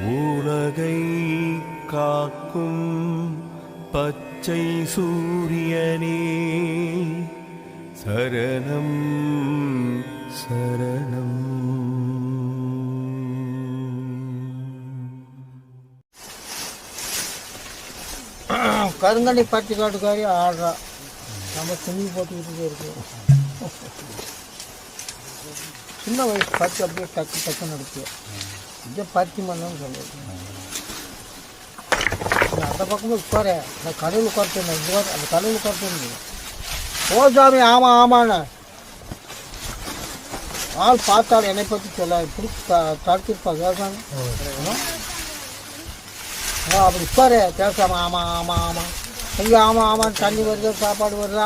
உலகை காக்கும் பச்சை சூரியனே. சரணம் சரணம். கருங்கண்ணி பட்டி காட்டுக்காரி ஆடுறா நம்ம துணி போட்டுக்கிட்டு இருக்கோம். சின்ன வயசு பத்து அப்படியே டக்கு டக்குன்னு நடத்துவோம் இதை பருத்தி மண்ணுன்னு சொல்லுது நீ அந்த பக்கமும் உட்கார அந்த கடவுள் உட்கார்த்தேன் இந்த வாரம் அந்த கடவுள் உட்கார்த்தேன் ஓ சாமி ஆமாம் ஆமாண்ணே ஆள் பார்த்தால் என்னை பற்றி சொல்ல இப்படி தடுத்திருப்பா கேட்காங்க ஆ, அப்படி உட்காரு பேசாம ஆமா ஆமா ஆமா ஐயோ ஆமா ஆமா தண்ணி வருதா சாப்பாடு வருதா